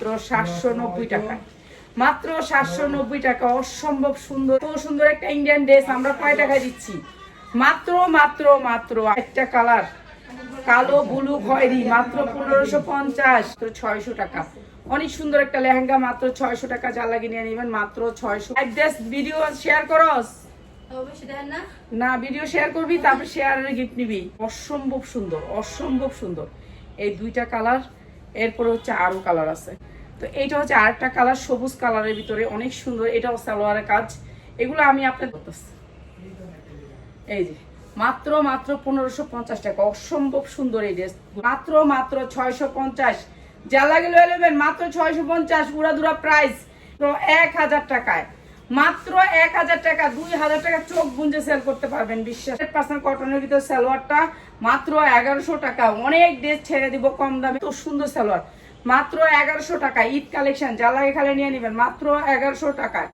মাত্র সাতশো নব্বই টাকায় মাত্র সাতশো নব্বই টাকা অসম্ভব সুন্দর। তো সুন্দর একটা ইন্ডিয়ান ড্রেস আমরা কয় টাকায় দিচ্ছি? মাত্র মাত্র মাত্র একটা কালার। কালো ব্লু খয়েরি মাত্র পনেরোশো পঞ্চাশ। ছয়শো টাকা। অনেক সুন্দর একটা লেহেঙ্গা মাত্র ছয়শো টাকা। যা লাগিয়ে নিয়ে নেবেন মাত্র ছয়শো। অ্যাড্রেস ভিডিও শেয়ার করস? না। ভিডিও শেয়ার করবি তারপর শেয়ারের গিফট নিবি। অসম্ভব সুন্দর অসম্ভব সুন্দর। এই দুইটা কালার এরপরে হচ্ছে আরও কালার আছে। তো এইটা হচ্ছে আরেকটা কালার, সবুজ কালারের ভিতরে। অনেক সুন্দর, এটাও সালোয়ারের কাজ। এগুলো আমি আপনার এই যে, মাত্র মাত্র পনেরোশো পঞ্চাশ টাকা। অসম্ভব সুন্দর এই ড্রেস মাত্র মাত্র ছয়শো পঞ্চাশ। যা লাগে লয়ে নেবেন, মাত্র ছয়শো পঞ্চাশ, উড়াদুরা প্রাইস এক হাজার টাকায়। মাত্র এক হাজার টাকা, দুই হাজার টাকা চোখ গুঞ্জে সেল করতে পারবেন, বিশ্বাস। পার্সেন্ট কটনের ভিতরে সালোয়ারটা মাত্র এগারোশো টাকা। অনেক ড্রেস ছেড়ে দিব কম দামে। তো সুন্দর সালোয়ার। মাত্র এগারোশো টাকা ঈদ কালেকশন যা খালে নিয়ে নেবেন মাত্র এগারোশো টাকায়।